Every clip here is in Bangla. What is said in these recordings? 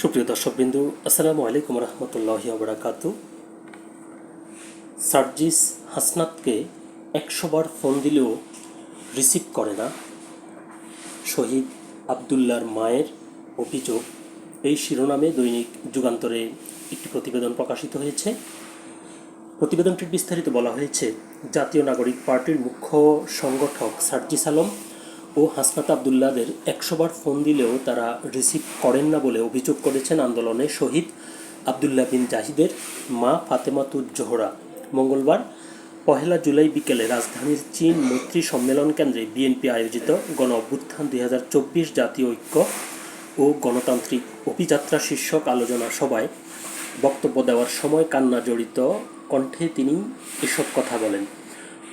সুপ্রিয় দর্শকবিন্দু, আসসালামু আলাইকুম রহমতুল্লাহি আবরাকাতু সার্জিস হাসনাতকে একশোবার ফোন দিলেও রিসিভ করে না। শহীদ আবদুল্লার মায়ের অভিযোগ, এই শিরোনামে দৈনিক যুগান্তরে একটি প্রতিবেদন প্রকাশিত হয়েছে। প্রতিবেদনটির বিস্তারিত বলা হয়েছে, জাতীয় নাগরিক পার্টির মুখ্য সংগঠক সার্জিস আলম ও হাসনাত আবদুল্লাদের একশোবার ফোন দিলেও তারা রিসিভ করেন না বলে অভিযোগ করেছেন আন্দোলনে শহীদ আবদুল্লাহ বিন জাহিদের মা ফাতেমাতুজ জোহরা। মঙ্গলবার, পহেলা জুলাই বিকেলে রাজধানীর চীন মৈত্রী সম্মেলন কেন্দ্রে বিএনপি আয়োজিত গণ অভ্যুত্থান দুই হাজার চব্বিশ জাতীয় ঐক্য ও গণতান্ত্রিক অভিযাত্রা শীর্ষক আলোচনা সভায় বক্তব্য দেওয়ার সময় কান্না জড়িত কণ্ঠে তিনি এসব কথা বলেন।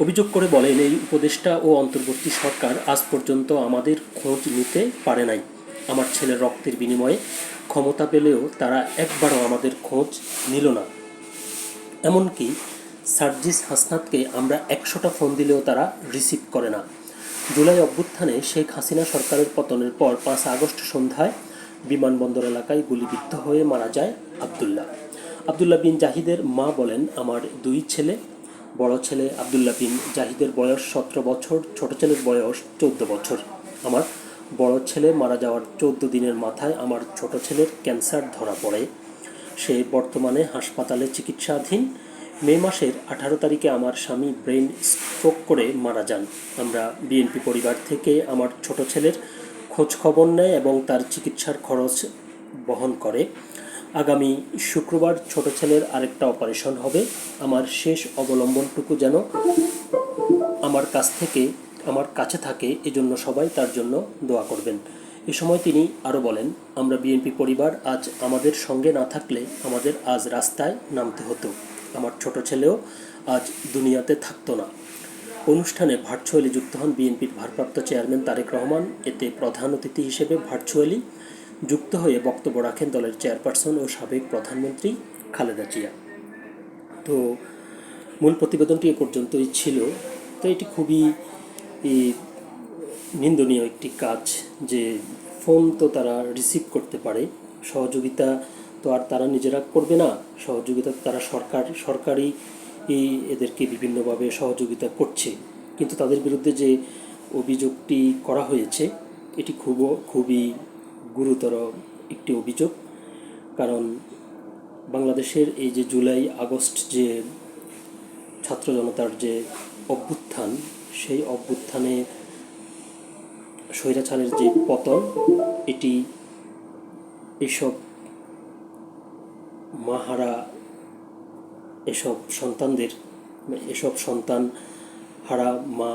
অভিযোগ করে বলেন, এই উপদেষ্টা ও অন্তর্বর্তী সরকার আজ পর্যন্ত আমাদের খোঁজ নিতে পারে নাই। আমার ছেলের রক্তের বিনিময়ে ক্ষমতা পেলেও তারা একবারও আমাদের খোঁজ নিল না। এমনকি সার্জিস হাসনাতকে আমরা একশোটা ফোন দিলেও তারা রিসিভ করে না। জুলাই অভ্যুত্থানে শেখ হাসিনা সরকারের পতনের পর পাঁচ আগস্ট সন্ধ্যায় বিমানবন্দর এলাকায় গুলিবিদ্ধ হয়ে মারা যায় আবদুল্লাহ। আবদুল্লাহ বিন জাহিদের মা বলেন, আমার দুই ছেলে বড় ছেলে আবদুল্লাহ বিন জাহিদের বয়স সতেরো বছর, ছোট ছেলের বয়স চোদ্দ বছর। আমার বড় ছেলে মারা যাওয়ার চোদ্দ দিনের মাথায় আমার ছোট ছেলের ক্যান্সার ধরা পড়ে। সে বর্তমানে হাসপাতালে চিকিৎসাধীন। মে মাসের আঠারো তারিখে আমার স্বামী ব্রেন স্ট্রোক করে মারা যান। আমরা বিএনপি পরিবার থেকে আমার ছোট ছেলের খোঁজ খবর নেয় এবং তার চিকিৎসার খরচ বহন করে। আগামী শুক্রবার ছোট ছেলের আরেকটা অপারেশন হবে। আমার শেষ অবলম্বনটুকু যেন আমার কাছ থেকে, আমার কাছে থাকে, এজন্য সবাই তার জন্য দোয়া করবেন। এ সময় তিনি আরও বলেন, আমরা বিএনপি পরিবার, আজ আমাদের সঙ্গে না থাকলে আমাদের আজ রাস্তায় নামতে হতো। আমার ছোট ছেলেও আজ দুনিয়াতে থাকতো না। অনুষ্ঠানে ভার্চুয়ালি যুক্ত হন বিএনপির ভারপ্রাপ্ত চেয়ারম্যান তারেক রহমান। এতে প্রধান অতিথি হিসেবে ভার্চুয়ালি যুক্ত হয়ে বক্তব্য রাখেন দলের চেয়ারপারসন ও সাবেক প্রধানমন্ত্রী খালেদা জিয়া। তো মূল প্রতিবেদনটি এ পর্যন্তই ছিল। তো এটি খুবই নিন্দনীয় একটি কাজ যে ফোন তো তারা রিসিভ করতে পারে, সহযোগিতা তো আর তারা নিজেরা করবে না। সহযোগিতা তারা সরকার সরকারি এদেরকে বিভিন্নভাবে সহযোগিতা করছে। কিন্তু তাদের বিরুদ্ধে যে অভিযোগটি করা হয়েছে, এটি খুব খুবই গুরুতর একটি অভিযোগ। কারণ বাংলাদেশের এই যে জুলাই, আগস্ট যে ছাত্র জনতার যে অভ্যুত্থান, সেই অভ্যুত্থানে স্বৈরাচারের যে পতন, এটি এসব মাহারা, এসব সন্তানদের, এসব সন্তান হারা মা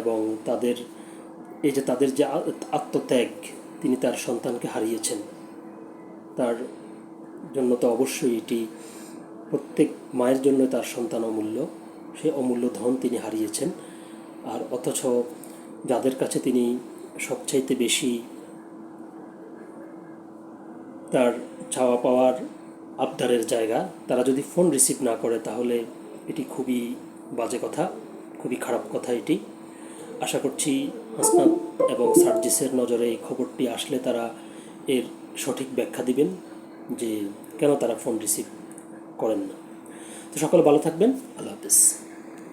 এবং তাদের, এই যে তাদের যে আত্মত্যাগ তিনি তার সন্তানকে হারিয়েছেন। তার জন্য তো অবশ্যই এটি প্রত্যেক মায়ের জন্য তার সন্তান অমূল্য। সে অমূল্য ধন তিনি হারিয়েছেন। আর অথচ যাদের কাছে তিনি সবচাইতে বেশি তার চাওয়া পাওয়ার আবদারের জায়গা, তারা যদি ফোন রিসিভ না করে, তাহলে এটি খুবই বাজে কথা, খুবই খারাপ কথা এটি। আশা করছি হাসনাত এবং সার্জিসের নজরে এই খবরটি আসলে তারা এর সঠিক ব্যাখ্যা দিবেন যে কেন তারা ফোন রিসিভ করেন না। তো সকলে ভালো থাকবেন। আল্লাহ হাফিজ।